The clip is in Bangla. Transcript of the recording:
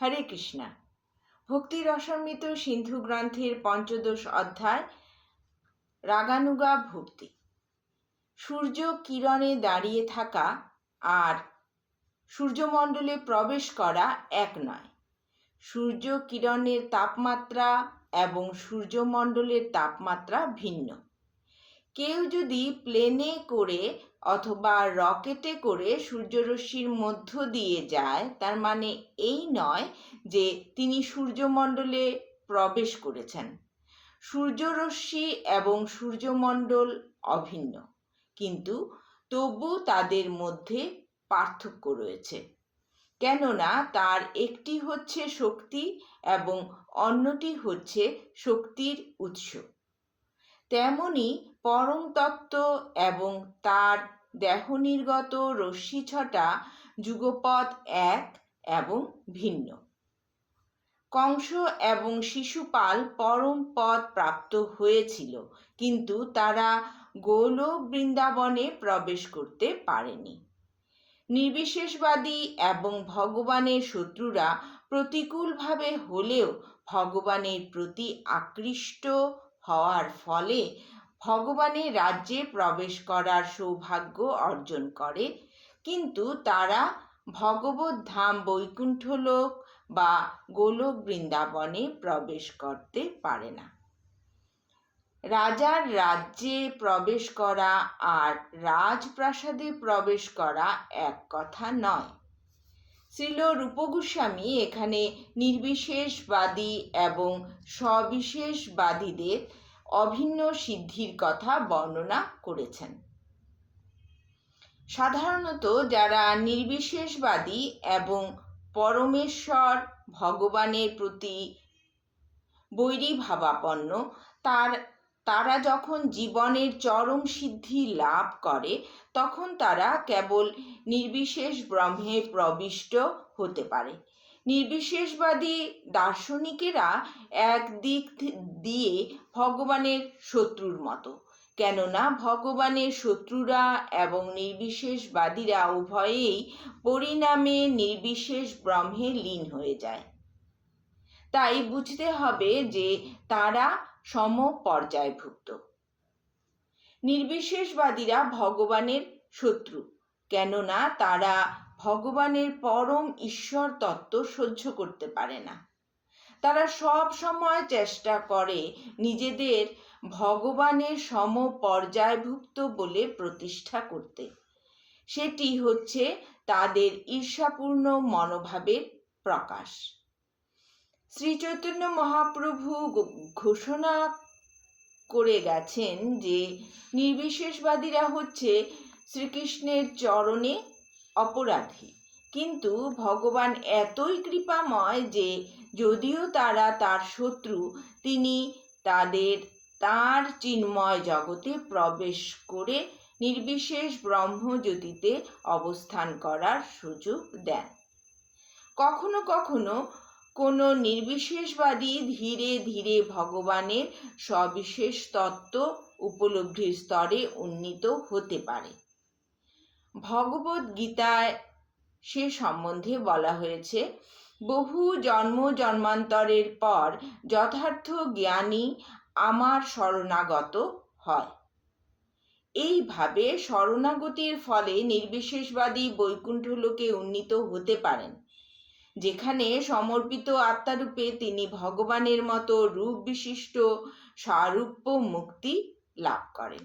হরে কৃষ্ণা। ভক্তি রসামৃত সিন্ধু গ্রন্থের পঞ্চদশ অধ্যায়, রাগানুগা ভক্তি। সূর্য কিরণে দাঁড়িয়ে থাকা আর সূর্যমণ্ডলে প্রবেশ করা এক নয়। সূর্য কিরণের তাপমাত্রা এবং সূর্যমণ্ডলের তাপমাত্রা ভিন্ন। কেউ যদি প্লেনে করে অথবা রকেটে করে সূর্যরশ্মির মধ্য দিয়ে যায়, তার মানে এই নয় যে তিনি সূর্যমণ্ডলে প্রবেশ করেছেন। সূর্যরশ্মি এবং সূর্যমণ্ডল অভিন্ন, কিন্তু তবু তাদের মধ্যে পার্থক্য রয়েছে। কেননা তার একটি হচ্ছে শক্তি এবং অন্যটি হচ্ছে শক্তির উৎস। তেমনি পরম তত্ত্ব এবং তার দেহনির্গত রশ্মি ছটা যুগপৎ এক এবং ভিন্ন। কংস এবং শিশুপাল পরম পদ প্রাপ্ত হয়েছিল, কিন্তু তারা গোলক বৃন্দাবনে প্রবেশ করতে পারেনি। নির্বিশেষবাদী এবং ভগবানের শত্রুরা প্রতিকূলভাবে হলেও ভগবানের প্রতি আকৃষ্ট হওয়ার ফলে ভগবানের রাজ্যে প্রবেশ করার সৌভাগ্য অর্জন করে। কিন্তু তারা ভগবত ধাম বৈকুণ্ঠলোক বা গোলক বৃন্দাবনে প্রবেশ করতে পারে না। রাজার রাজ্যে প্রবেশ করা আর রাজপ্রাসাদে প্রবেশ করা এক কথা নয়। শ্রীল রূপগোস্বামী এখানে নির্বিশেষবাদী এবং সবিশেষবাদীদের অভিন্ন সিদ্ধির কথা বর্ণনা করেছেন। সাধারণত যারা নির্বিশেষবাদী এবং পরমেশ্বর ভগবানের প্রতি বৈরী ভাবাপন্ন, তার তারা যখন জীবনের চরম সিদ্ধি লাভ করে, তখন তারা কেবল নির্বিশেষ ব্রহ্মে প্রবিষ্ট হতে পারে। নির্বিশেষবাদী দার্শনিকেরা এক দিক দিয়ে ভগবানের শত্রুর মতো। কেননা ভগবানের শত্রুরা এবং নির্বিশেষবাদীরা উভয়েই পরিণামে নির্বিশেষ ব্রহ্মে লীন হয়ে যায়। তাই বুঝতে হবে যে তারা সম পর্যায়ভুক্ত নির্বিশেষবাদীরা ভগবানের শত্রু, কেননা তারা ভগবানের পরম ঈশ্বর তত্ত্ব সহ্য করতে পারে না। তারা সব সময় চেষ্টা করে নিজেদের ভগবানের সম পর্যায়ভুক্ত বলে প্রতিষ্ঠা করতে। সেটি হচ্ছে তাদের ঈর্ষাপূর্ণ মনোভাবের প্রকাশ। শ্রী চৈতন্য মহাপ্রভু ঘোষণা করে গেছেন যে নির্বিশেষবাদীরা হচ্ছে শ্রীকৃষ্ণের চরণে অপরাধী। কিন্তু ভগবান এতই কৃপাময় যে যদিও তারা তার শত্রু, তিনি তাদের, তার চিন্ময় জগতে প্রবেশ করে নির্বিশেষ ব্রহ্মজ্যোতিতে অবস্থান করার সুযোগ দেন। কখনো কখনো কোনো নির্বিশেষবাদী ধীরে ধীরে ভগবানের সবিশেষ তত্ত্ব উপলব্ধির স্তরে উন্নীত হতে পারে। ভগবত গীতায় সে সম্বন্ধে বলা হয়েছে, বহু জন্ম জন্মান্তরের পর যথার্থ জ্ঞানী আমার শরণাগত হয়। এইভাবে শরণাগতির ফলে নির্বিশেষবাদী বৈকুণ্ঠ লোকে উন্নীত হতে পারেন। যেখানে সমর্পিত আত্মারূপে তিনি ভগবানের মতো রূপ বিশিষ্ট সারূপ্য মুক্তি লাভ করেন।